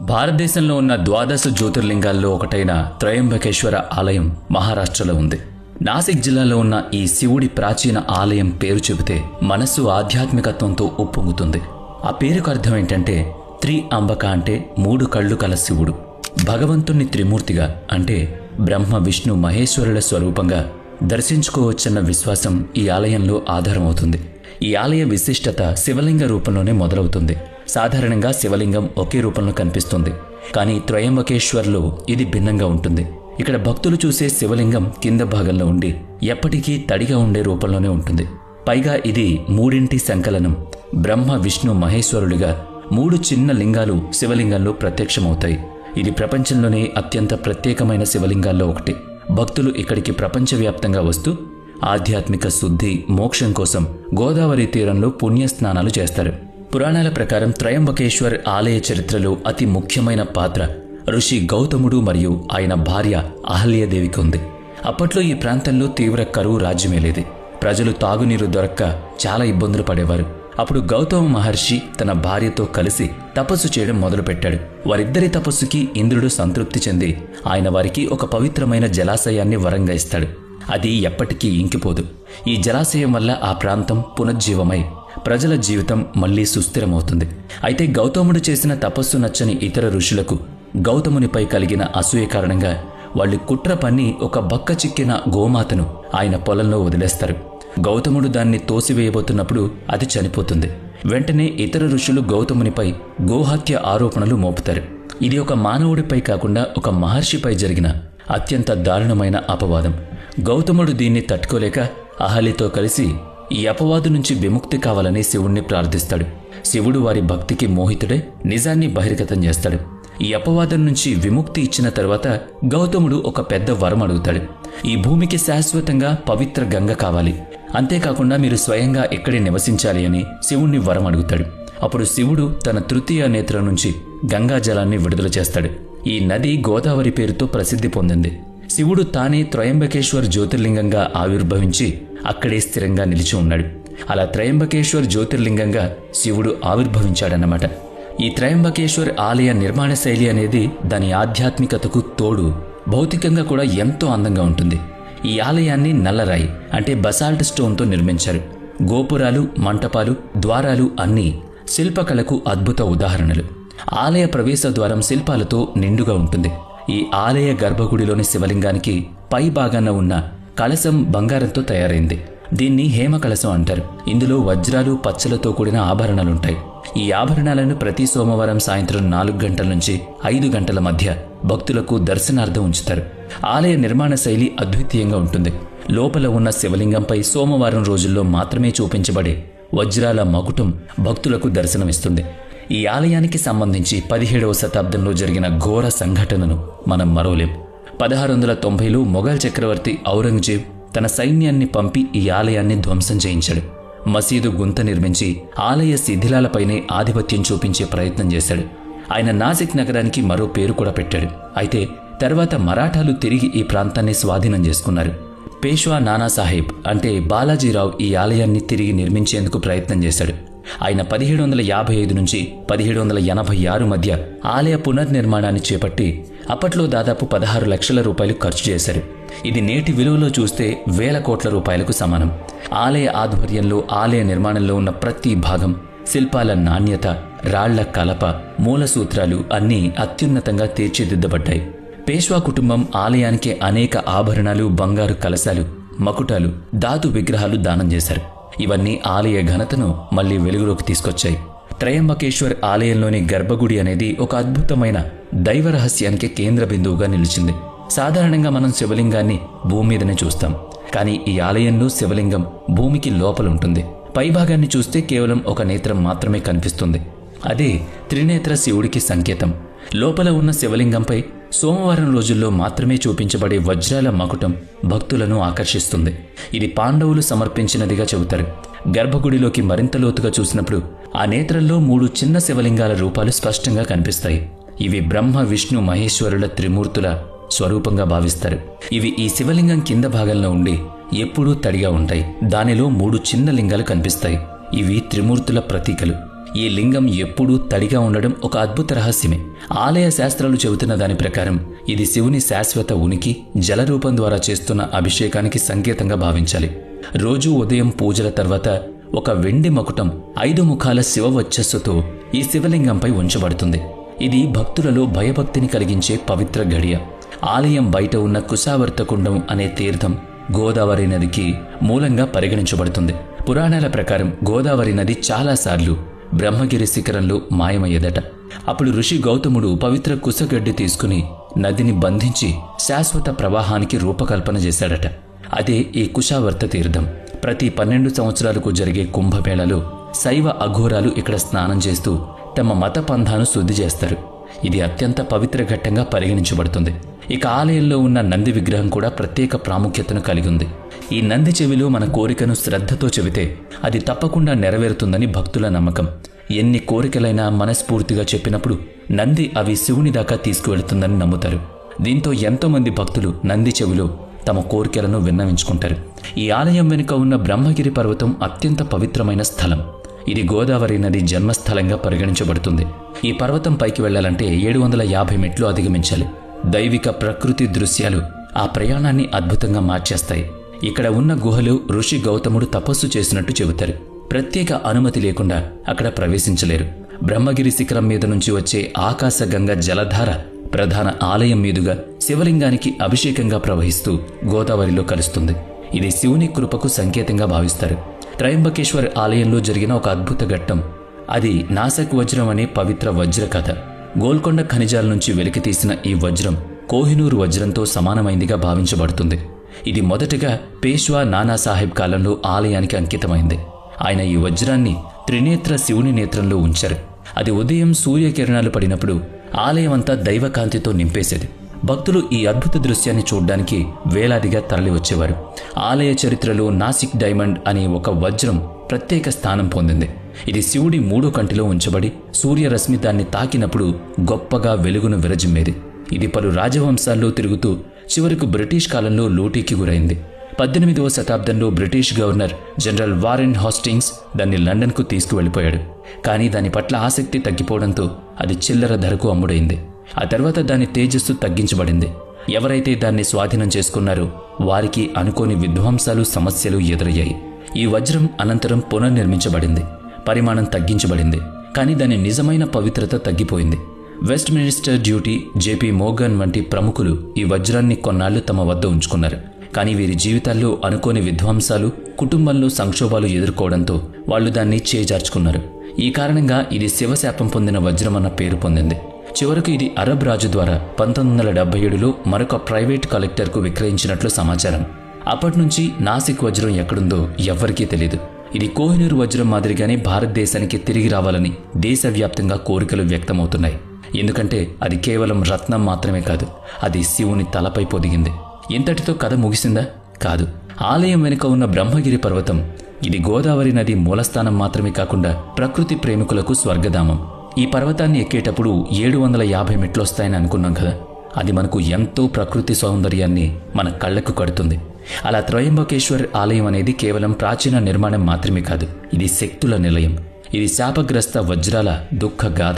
భారతదేశంలో ఉన్న ద్వాదశ జ్యోతిర్లింగాల్లో ఒకటైన త్రయంబకేశ్వర ఆలయం మహారాష్ట్రలో ఉంది. నాసిక్ జిల్లాలో ఉన్న ఈ శివుడి ప్రాచీన ఆలయం పేరు చెబితే మనస్సు ఆధ్యాత్మికత్వంతో ఉప్పొంగుతుంది. ఆ పేరుకు అర్థం ఏంటంటే త్రి అంబక అంటే మూడు కళ్ళు కల శివుడు. భగవంతుణ్ణి త్రిమూర్తిగా అంటే బ్రహ్మ విష్ణు మహేశ్వరుల స్వరూపంగా దర్శించుకోవచ్చన్న విశ్వాసం ఈ ఆలయంలో ఆధారమవుతుంది. ఈ ఆలయ విశిష్టత శివలింగ రూపంలోనే మొదలవుతుంది. సాధారణంగా శివలింగం ఒకే రూపంలో కనిపిస్తుంది. కానీ త్రయంబకేశ్వర్లో ఇది భిన్నంగా ఉంటుంది. ఇక్కడ భక్తులు చూసే శివలింగం కింద భాగంలో ఉండి ఎప్పటికీ తడిగా ఉండే రూపంలోనే ఉంటుంది. పైగా ఇది మూడింటి సంకలనం. బ్రహ్మ విష్ణు మహేశ్వరులుగా మూడు చిన్న లింగాలు శివలింగంలో ప్రత్యక్షమవుతాయి. ఇది ప్రపంచంలోనే అత్యంత ప్రత్యేకమైన శివలింగాల్లో ఒకటి. భక్తులు ఇక్కడికి ప్రపంచవ్యాప్తంగా వస్తూ ఆధ్యాత్మిక శుద్ధి మోక్షం కోసం గోదావరి తీరంలో పుణ్యస్నానాలు చేస్తారు. పురాణాల ప్రకారం త్రయంబకేశ్వర్ ఆలయ చరిత్రలో అతి ముఖ్యమైన పాత్ర ఋషి గౌతముడు మరియు ఆయన భార్య అహల్యదేవికి ఉంది. అప్పట్లో ఈ ప్రాంతంలో తీవ్ర కరువు రాజ్యమేలేది. ప్రజలు తాగునీరు దొరక్క చాలా ఇబ్బందులు పడేవారు. అప్పుడు గౌతమ మహర్షి తన భార్యతో కలిసి తపస్సు చేయడం మొదలుపెట్టాడు. వారిద్దరి తపస్సుకి ఇంద్రుడు సంతృప్తి చెంది ఆయన వారికి ఒక పవిత్రమైన జలాశయాన్ని వరంగా ఇస్తాడు. అది ఎప్పటికీ ఇంకిపోదు. ఈ జలాశయం వల్ల ఆ ప్రాంతం పునర్జీవమై ప్రజల జీవితం మళ్ళీ సుస్థిరమవుతుంది. అయితే గౌతముడు చేసిన తపస్సు నచ్చని ఇతర ఋషులకు గౌతమునిపై కలిగిన అసూయ కారణంగా వాళ్ళు కుట్ర పన్ని ఒక బక్క చిక్కిన గోమాతను ఆయన పొలంలో వదిలేస్తారు. గౌతముడు దాన్ని తోసివేయబోతున్నప్పుడు అది చనిపోతుంది. వెంటనే ఇతర ఋషులు గౌతమునిపై గోహత్య ఆరోపణలు మోపుతారు. ఇది ఒక మానవుడిపై కాకుండా ఒక మహర్షిపై జరిగిన అత్యంత దారుణమైన అపవాదం. గౌతముడు దీన్ని తట్టుకోలేక అహలితో కలిసి ఈ అపవాదు నుంచి విముక్తి కావాలని శివుణ్ణి ప్రార్థిస్తాడు. శివుడు వారి భక్తికి మోహితుడే నిజాన్ని బహిర్గతం చేస్తాడు. ఈ అపవాదం నుంచి విముక్తి ఇచ్చిన తర్వాత గౌతముడు ఒక పెద్ద వరం అడుగుతాడు. ఈ భూమికి శాశ్వతంగా పవిత్ర గంగ కావాలి. అంతేకాకుండా మీరు స్వయంగా ఇక్కడే నివసించాలి అని శివుణ్ణి వరం అడుగుతాడు. అప్పుడు శివుడు తన తృతీయ నేత్రం నుంచి గంగా జలాన్ని విడుదల చేస్తాడు. ఈ నది గోదావరి పేరుతో ప్రసిద్ధి పొందింది. శివుడు తానే త్రయంబకేశ్వర్ జ్యోతిర్లింగంగా ఆవిర్భవించి అక్కడే స్థిరంగా నిలిచి ఉన్నాడు. అలా త్రయంబకేశ్వర్ జ్యోతిర్లింగంగా శివుడు ఆవిర్భవించాడన్నమాట. ఈ త్రయంబకేశ్వర్ ఆలయ నిర్మాణ శైలి అనేది దాని ఆధ్యాత్మికతకు తోడు భౌతికంగా కూడా ఎంతో అందంగా ఉంటుంది. ఈ ఆలయాన్ని నల్లరాయి అంటే బసాల్ట్ స్టోన్తో నిర్మించారు. గోపురాలు మంటపాలు ద్వారాలు అన్నీ శిల్పకళకు అద్భుత ఉదాహరణలు. ఆలయ ప్రవేశ ద్వారం శిల్పాలతో నిండుగా ఉంటుంది. ఈ ఆలయ గర్భగుడిలోని శివలింగానికి పై భాగాన ఉన్న కలశం బంగారంతో తయారైంది. దీన్ని హేమ కలశం అంటారు. ఇందులో వజ్రాలు పచ్చలతో కూడిన ఆభరణాలుంటాయి. ఈ ఆభరణాలను ప్రతి సోమవారం సాయంత్రం నాలుగు గంటల నుంచి ఐదు గంటల మధ్య భక్తులకు దర్శనార్థం ఉంచుతారు. ఆలయ నిర్మాణ శైలి అద్వితీయంగా ఉంటుంది. లోపల ఉన్న శివలింగంపై సోమవారం రోజుల్లో మాత్రమే చూపించబడే వజ్రాల మకుటం భక్తులకు దర్శనమిస్తుంది. ఈ ఆలయానికి సంబంధించి పదిహేడవ శతాబ్దంలో జరిగిన ఘోర సంఘటనను మనం మరోలేం పదహారు వందల తొంభైలో మొఘల్ చక్రవర్తి ఔరంగజేబ్ తన సైన్యాన్ని పంపి ఈ ఆలయాన్ని ధ్వంసం చేయించాడు. మసీదు గుంత నిర్మించి ఆలయ శిథిలాలపైనే ఆధిపత్యం చూపించే ప్రయత్నం చేశాడు. ఆయన నాసిక్ నగరానికి మరో పేరు కూడా పెట్టాడు. అయితే తర్వాత మరాఠాలు తిరిగి ఈ ప్రాంతాన్ని స్వాధీనం చేసుకున్నారు. పేష్వా నానాసాహెబ్ అంటే బాలాజీరావు ఈ ఆలయాన్ని తిరిగి నిర్మించేందుకు ప్రయత్నం చేశాడు. ఆయన పదిహేడు వందల యాభై ఐదు నుంచి పదిహేడు వందల ఎనభై ఆరు మధ్య ఆలయ పునర్నిర్మాణాన్ని చేపట్టి అప్పట్లో దాదాపు పదహారు లక్షల రూపాయలు ఖర్చు చేశారు. ఇది నేటి విలువలో చూస్తే వేల కోట్ల రూపాయలకు సమానం. ఆలయ ఆధ్వర్యంలో ఆలయ నిర్మాణంలో ఉన్న ప్రతి భాగం శిల్పాల నాణ్యత రాళ్ళ కలప మూల సూత్రాలు అన్నీ అత్యున్నతంగా తీర్చిదిద్దబడ్డాయి. పేష్వా కుటుంబం ఆలయానికి అనేక ఆభరణాలు బంగారు కలశాలు మకుటాలు ధాతు విగ్రహాలు దానం చేశారు. ఇవన్నీ ఆలయ ఘనతను మళ్ళీ వెలుగులోకి తీసుకొచ్చాయి. త్రయంబకేశ్వర్ ఆలయంలోని గర్భగుడి అనేది ఒక అద్భుతమైన దైవ రహస్యానికి కేంద్ర బిందువుగా నిలిచింది. సాధారణంగా మనం శివలింగాన్ని భూమి మీదనే చూస్తాం. కానీ ఈ ఆలయంలో శివలింగం భూమికి లోపల ఉంటుంది. పైభాగాన్ని చూస్తే కేవలం ఒక నేత్రం మాత్రమే కనిపిస్తుంది. అదే త్రినేత్ర శివుడికి సంకేతం. లోపల ఉన్న శివలింగంపై సోమవారం రోజుల్లో మాత్రమే చూపించబడే వజ్రాల మకుటం భక్తులను ఆకర్షిస్తుంది. ఇది పాండవులు సమర్పించినదిగా చెబుతారు. గర్భగుడిలోకి మరింత లోతుగా చూసినప్పుడు ఆ నేత్రంలో మూడు చిన్న శివలింగాల రూపాలు స్పష్టంగా కనిపిస్తాయి. ఇవి బ్రహ్మ విష్ణు మహేశ్వరుల త్రిమూర్తుల స్వరూపంగా భావిస్తారు. ఇవి ఈ శివలింగం కింద భాగంలో ఉండి ఎప్పుడూ తడిగా ఉంటాయి. దానిలో మూడు చిన్న లింగాలు కనిపిస్తాయి. ఇవి త్రిమూర్తుల ప్రతీకలు. ఈ లింగం ఎప్పుడూ తడిగా ఉండడం ఒక అద్భుత రహస్యమే. ఆలయ శాస్త్రాలు చెబుతున్న దాని ప్రకారం ఇది శివుని శాశ్వత ఉనికి జల రూపం ద్వారా చేస్తున్న అభిషేకానికి సంకేతంగా భావించాలి. రోజూ ఉదయం పూజల తర్వాత ఒక వెండి మకుటం ఐదు ముఖాల శివ వచ్చస్సుతో ఈ శివలింగంపై ఉంచబడుతుంది. ఇది భక్తులలో భయభక్తిని కలిగించే పవిత్ర గడియ ఆలయం బయట ఉన్న కుశావర్త కుండం అనే తీర్థం గోదావరి నదికి మూలంగా పరిగణించబడుతుంది. పురాణాల ప్రకారం గోదావరి నది చాలాసార్లు బ్రహ్మగిరి శిఖరంలో మాయమయ్యేదట. అప్పుడు ఋషి గౌతముడు పవిత్ర కుశగడ్డి తీసుకుని నదిని బంధించి శాశ్వత ప్రవాహానికి రూపకల్పన చేశాడట. అదే ఈ కుశావర్త తీర్థం. ప్రతి పన్నెండు సంవత్సరాలకు జరిగే కుంభమేళలో శైవ అఘోరాలు ఇక్కడ స్నానం చేస్తూ తమ మత పంథాను శుద్ధి చేస్తారు. ఇది అత్యంత పవిత్ర ఘట్టంగా పరిగణించబడుతుంది. ఇక ఆలయంలో ఉన్న నంది విగ్రహం కూడా ప్రత్యేక ప్రాముఖ్యతను కలిగి ఉంది. ఈ నంది చెవిలో మన కోరికను శ్రద్ధతో చెబితే అది తప్పకుండా నెరవేరుతుందని భక్తుల నమ్మకం. ఎన్ని కోరికలైనా మనస్ఫూర్తిగా చెప్పినప్పుడు నంది అవి శివుని దాకా తీసుకువెళుతుందని నమ్ముతారు. దీంతో ఎంతోమంది భక్తులు నంది చెవిలో తమ కోరికలను విన్నవించుకుంటారు. ఈ ఆలయం వెనుక ఉన్న బ్రహ్మగిరి పర్వతం అత్యంత పవిత్రమైన స్థలం. ఇది గోదావరి నది జన్మస్థలంగా పరిగణించబడుతుంది. ఈ పర్వతం పైకి వెళ్ళాలంటే ఏడు వందల యాభై మెట్లు అధిగమించాలి. దైవిక ప్రకృతి దృశ్యాలు ఆ ప్రయాణాన్ని అద్భుతంగా మార్చేస్తాయి. ఇక్కడ ఉన్న గుహలు ఋషి గౌతముడు తపస్సు చేసినట్టు చెబుతారు. ప్రత్యేక అనుమతి లేకుండా అక్కడ ప్రవేశించలేరు. బ్రహ్మగిరి శిఖరం మీద నుంచి వచ్చే ఆకాశగంగ జలధార ప్రధాన ఆలయం మీదుగా శివలింగానికి అభిషేకంగా ప్రవహిస్తూ గోదావరిలో కలుస్తుంది. ఇది శివుని కృపకు సంకేతంగా భావిస్తారు. త్రయంబకేశ్వర్ ఆలయంలో జరిగిన ఒక అద్భుత ఘట్టం. అది నాసక్ వజ్రం అనే పవిత్ర వజ్ర కథ. గోల్కొండ ఖనిజాల నుంచి వెలికి తీసిన ఈ వజ్రం కోహినూరు వజ్రంతో సమానమైందిగా భావించబడుతుంది. ఇది మొదటగా పేష్వా నానాసాహెబ్ కాలంలో ఆలయానికి అంకితమైంది. ఆయన ఈ వజ్రాన్ని త్రినేత్ర శివుని నేత్రంలో ఉంచారు. అది ఉదయం సూర్యకిరణాలు పడినప్పుడు ఆలయమంతా దైవకాంతితో నింపేసేది. భక్తులు ఈ అద్భుత దృశ్యాన్ని చూడ్డానికి వేలాదిగా తరలి వచ్చేవారు ఆలయ చరిత్రలో నాసిక్ డైమండ్ అనే ఒక వజ్రం ప్రత్యేక స్థానం పొందింది. ఇది శివుడి మూడో కంటిలో ఉంచబడి సూర్యరశ్మి దాన్ని తాకినప్పుడు గొప్పగా వెలుగును విరజిమ్మేది. ఇది పలు రాజవంశాల్లో తిరుగుతూ చివరకు బ్రిటిష్ కాలంలో లూటీకి గురైంది. పద్దెనిమిదవ శతాబ్దంలో British governor general Warren Hastings దాన్ని లండన్కు తీసుకువెళ్ళిపోయాడు. కానీ దాని పట్ల ఆసక్తి తగ్గిపోవడంతో అది చిల్లర ధరకు అమ్ముడైంది. ఆ తర్వాత దాని తేజస్సు తగ్గించబడింది. ఎవరైతే దాన్ని స్వాధీనం చేసుకున్నారో వారికి అనుకోని విధ్వంసాలు సమస్యలు ఎదురయ్యాయి. ఈ వజ్రం అనంతరం పునర్నిర్మించబడింది. పరిమాణం తగ్గించబడింది. కానీ దాని నిజమైన పవిత్రత తగ్గిపోయింది. వెస్ట్ మినిస్టర్ డ్యూటీ జేపీ మోగన్ వంటి ప్రముఖులు ఈ వజ్రాన్ని కొన్నాళ్ళు తమ వద్ద ఉంచుకున్నారు. కానీ వీరి జీవితాల్లో అనుకోని విధ్వంసాలు కుటుంబంలో సంక్షోభాలు ఎదుర్కోవడంతో వాళ్ళు దాన్ని చేజార్చుకున్నారు. ఈ కారణంగా ఇది శివశాపం పొందిన వజ్రం అన్న పేరు పొందింది. చివరకు ఇది అరబ్ రాజు ద్వారా పంతొమ్మిది వందల డెబ్బై ఏడులో మరొక ప్రైవేట్ కలెక్టర్కు విక్రయించినట్లు సమాచారం. అప్పటి నుంచి నాసిక్ వజ్రం ఎక్కడుందో ఎవ్వరికీ తెలియదు ఇది కోహినూరు వజ్రం మాదిరిగానే భారతదేశానికి తిరిగి రావాలని దేశవ్యాప్తంగా కోరికలు వ్యక్తమవుతున్నాయి. ఎందుకంటే అది కేవలం రత్నం మాత్రమే కాదు అది శివుని తలపై పొదిగింది. ఇంతటితో కథ ముగిసిందా? కాదు. ఆలయం వెనుక ఉన్న బ్రహ్మగిరి పర్వతం ఇది గోదావరి నది మూలస్థానం మాత్రమే కాకుండా ప్రకృతి ప్రేమికులకు స్వర్గధామం. ఈ పర్వతాన్ని ఎక్కేటప్పుడు ఏడు వందల యాభై మెట్లొస్తాయని అనుకున్నాం కదా. అది మనకు ఎంతో ప్రకృతి సౌందర్యాన్ని మన కళ్ళకు కడుతుంది. అలా త్రయంబకేశ్వర్ ఆలయం అనేది కేవలం ప్రాచీన నిర్మాణం మాత్రమే కాదు. ఇది శక్తుల నిలయం. ఇది శాపగ్రస్త వజ్రాల దుఃఖ గాథ.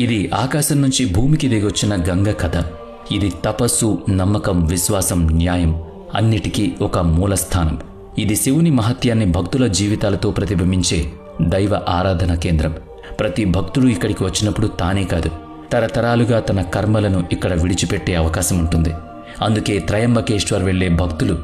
ఇది ఆకాశం నుంచి భూమికి దిగొచ్చిన గంగ కథ. ఇది తపస్సు నమ్మకం విశ్వాసం న్యాయం అన్నిటికీ ఒక మూలస్థానం. ఇది శివుని మహత్యాన్ని భక్తుల జీవితాలతో ప్రతిబింబించే దైవ ఆరాధన కేంద్రం. ప్రతి భక్తుడు ఇక్కడికి వచ్చినప్పుడు తానే కాదు తరతరాలుగా తన కర్మలను ఇక్కడ విడిచిపెట్టే అవకాశం ఉంటుంది. అందుకే త్రయంబకేశ్వర్ వెళ్ళే భక్తులు